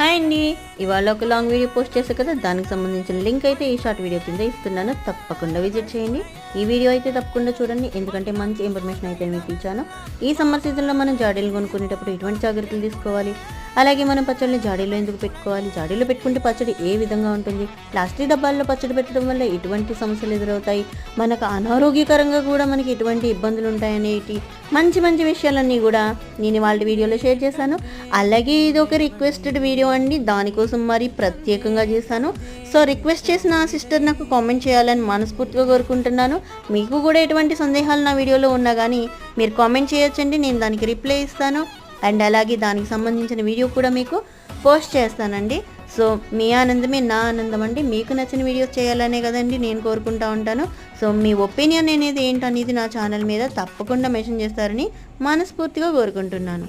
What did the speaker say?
Hi అండి. ఇవాళ ఒక లాంగ్ వీడియో పోస్ట్ చేసే కదా దానికి సంబంధించిన లింక్ అయితే ఈ షార్ట్ వీడియో కింద ఇస్తున్నాను. తప్పకుండా విజిట్ చేయండి. ఈ వీడియో అయితే తప్పకుండా చూడండి ఎందుకంటే మంచి ఇన్ఫర్మేషన్ అయితే మీకు ఇచ్చాను. ఈ సమ్మర్ సీజన్లో మనం జాడీలు కొనుక్కునేటప్పుడు ఎటువంటి జాగ్రత్తలు తీసుకోవాలి? అలాగే మనం పచ్చడిని జాడీలో ఎందుకు పెట్టుకోవాలి? జాడీలో పెట్టుకుంటే పచ్చడి ఏ విధంగా ఉంటుంది? ప్లాస్టిక్ డబ్బాల్లో పచ్చడి పెట్టడం వల్ల ఎటువంటి సమస్యలు ఎదురవుతాయి? మనకు అనారోగ్యకరంగా కూడా మనకి ఎటువంటి ఇబ్బందులు ఉంటాయనేటి మంచి మంచి విషయాలన్నీ కూడా నేను వాళ్ళ వీడియోలో షేర్ చేశాను. అలాగే ఇది ఒక రిక్వెస్టెడ్ వీడియో అండి. దానికోసం మరి ప్రత్యేకంగా చేశాను. సో రిక్వెస్ట్ చేసిన ఆ సిస్టర్ నాకు కామెంట్ చేయాలని మనస్ఫూర్తిగా కోరుకుంటున్నాను. మీకు కూడా ఎటువంటి సందేహాలు నా వీడియోలో ఉన్నా కానీ మీరు కామెంట్ చేయొచ్చండి. నేను దానికి రిప్లై ఇస్తాను. అండ్ అలాగే దానికి సంబంధించిన వీడియో కూడా మీకు పోస్ట్ చేస్తానండి. సో మీ ఆనందమే నా ఆనందం అండి. మీకు నచ్చిన వీడియోస్ చేయాలనే కదండి నేను కోరుకుంటా ఉంటాను. సో మీ ఒపీనియన్ అనేది ఏంటనేది నా ఛానల్ మీద తప్పకుండా మెన్షన్ చేస్తారని మనస్ఫూర్తిగా కోరుకుంటున్నాను.